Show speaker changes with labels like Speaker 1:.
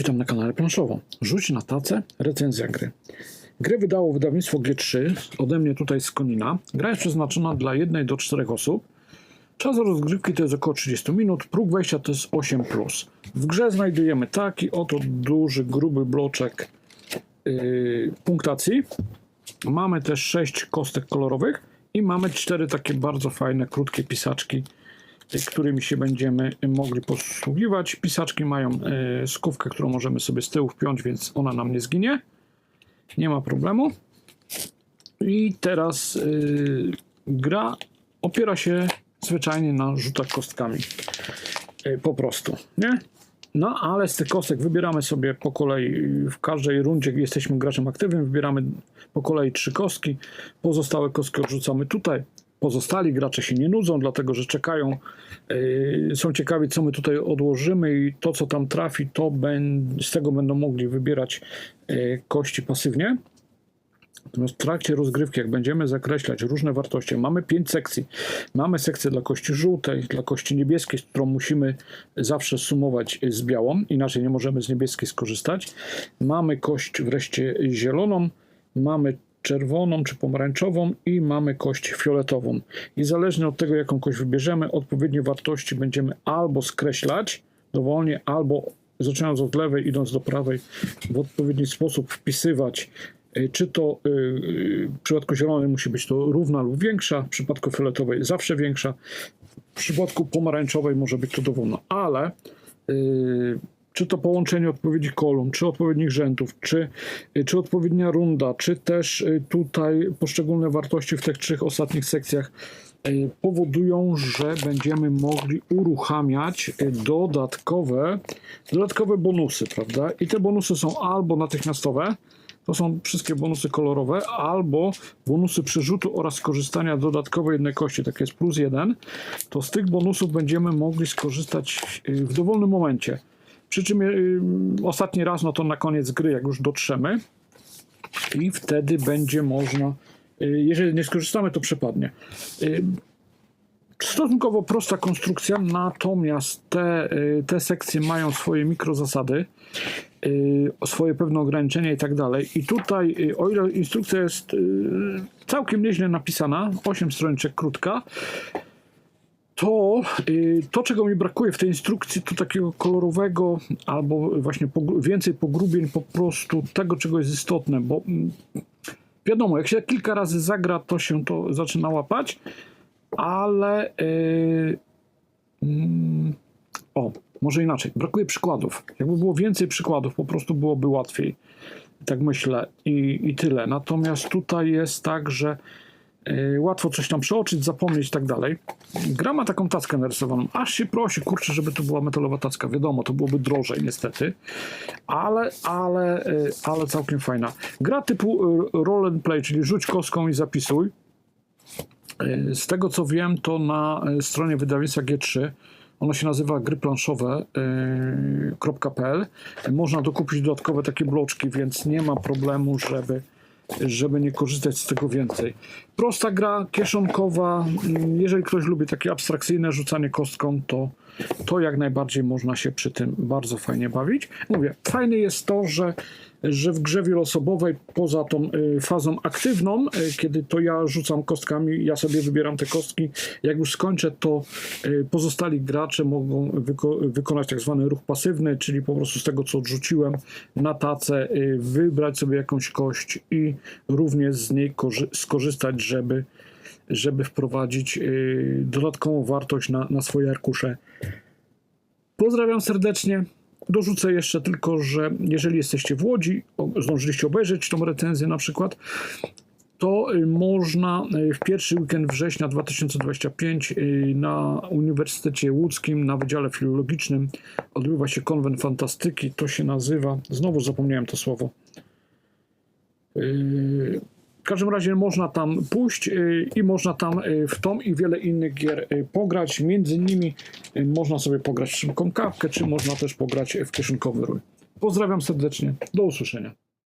Speaker 1: Witam na kanale Planszowo. Rzuć na tacę recenzja gry. Grę wydało wydawnictwo G3, ode mnie tutaj z Konina. Gra jest przeznaczona dla jednej do czterech osób. Czas rozgrywki to jest około 30 minut, próg wejścia to jest 8+. W grze znajdujemy taki oto duży, gruby bloczek yy, punktacji. Mamy też 6 kostek kolorowych i mamy 4 takie bardzo fajne, krótkie pisaczki, którymi się będziemy mogli posługiwać. Pisaczki mają y, skówkę, którą możemy sobie z tyłu wpiąć, więc ona nam nie zginie. Nie ma problemu. I teraz y, gra opiera się zwyczajnie na rzutach kostkami. Y, po prostu, nie? No, ale z tych kostek wybieramy sobie po kolei, w każdej rundzie, jesteśmy graczem aktywnym, wybieramy po kolei trzy kostki, pozostałe kostki odrzucamy tutaj. Pozostali gracze się nie nudzą, dlatego że czekają, yy, są ciekawi, co my tutaj odłożymy i to, co tam trafi, to z tego będą mogli wybierać yy, kości pasywnie. Natomiast w trakcie rozgrywki, jak będziemy zakreślać różne wartości, mamy pięć sekcji. Mamy sekcję dla kości żółtej, dla kości niebieskiej, którą musimy zawsze sumować z białą, inaczej nie możemy z niebieskiej skorzystać. Mamy kość wreszcie zieloną, mamy czerwoną czy pomarańczową i mamy kość fioletową. I zależnie od tego, jaką kość wybierzemy, odpowiednie wartości będziemy albo skreślać dowolnie, albo zaczynając od lewej, idąc do prawej, w odpowiedni sposób wpisywać Y, Czy to y, y, w przypadku zielonej musi być to równa lub większa, w przypadku fioletowej zawsze większa, w przypadku pomarańczowej może być to dowolna, ale czy to połączenie odpowiednich kolumn, czy odpowiednich rzędów, czy, y, czy odpowiednia runda, czy też y, tutaj poszczególne wartości w tych trzech ostatnich sekcjach y, powodują, że będziemy mogli uruchamiać dodatkowe, dodatkowe bonusy, prawda? I te bonusy są albo natychmiastowe, to są wszystkie bonusy kolorowe, albo bonusy przerzutu oraz skorzystania dodatkowej jednej kości, tak jest plus jeden, to z tych bonusów będziemy mogli skorzystać w dowolnym momencie. Przy czym y, ostatni raz, no to na koniec gry, jak już dotrzemy, i wtedy będzie można, y, jeżeli nie skorzystamy, to przepadnie. Y, Stosunkowo prosta konstrukcja, natomiast te, y, te sekcje mają swoje mikrozasady, y, swoje pewne ograniczenia i tak dalej. I tutaj, y, o ile instrukcja jest y, całkiem nieźle napisana, 8 stroniczek krótka, to, y, to czego mi brakuje w tej instrukcji, to takiego kolorowego albo właśnie więcej pogrubień po prostu tego, czego jest istotne, bo mm, wiadomo, jak się kilka razy zagra, to się to zaczyna łapać, ale yy, o, może inaczej, brakuje przykładów. Jakby było więcej przykładów, po prostu byłoby łatwiej. Tak myślę i, i tyle. Natomiast tutaj jest tak, że łatwo coś tam przeoczyć, zapomnieć i tak dalej. Gra ma taką tackę narysowaną. Aż się prosi, kurczę, żeby to była metalowa tacka. Wiadomo, to byłoby drożej niestety, ale, ale, yy, ale całkiem fajna. Gra typu yy, roll and play, czyli rzuć kostką i zapisuj. Y, Z tego co wiem, to na y, stronie wydawnictwa G3 ono się nazywa gryplanszowe.pl. Można dokupić dodatkowe takie bloczki, więc nie ma problemu, żeby, żeby nie korzystać z tego więcej. Prosta gra, kieszonkowa. Jeżeli ktoś lubi takie abstrakcyjne rzucanie kostką, to, to jak najbardziej można się przy tym bardzo fajnie bawić. Mówię, fajne jest to, że że w grze wieloosobowej poza tą y, fazą aktywną, y, kiedy to ja rzucam kostkami, ja sobie wybieram te kostki, jak już skończę, to y, pozostali gracze mogą wyko- wykonać tak zwany ruch pasywny, czyli po prostu z tego, co odrzuciłem na tacę, wybrać sobie jakąś kość i również z niej korzy- skorzystać, żeby, żeby wprowadzić y, dodatkową wartość na, na swoje arkusze. Pozdrawiam serdecznie. Dorzucę jeszcze tylko, że jeżeli jesteście w Łodzi, zdążyliście obejrzeć tą recenzję na przykład, to y, można y, w pierwszy weekend września 2025 y, na Uniwersytecie Łódzkim na Wydziale Filologicznym odbywa się konwent fantastyki. To się nazywa, znowu zapomniałem to słowo. Yy, W każdym razie można tam pójść yy, i można tam yy, w tą i wiele innych gier yy, pograć. Między innymi można sobie pograć szybką kawkę, czy można też pograć w kieszonkowy rój. Pozdrawiam serdecznie. Do usłyszenia.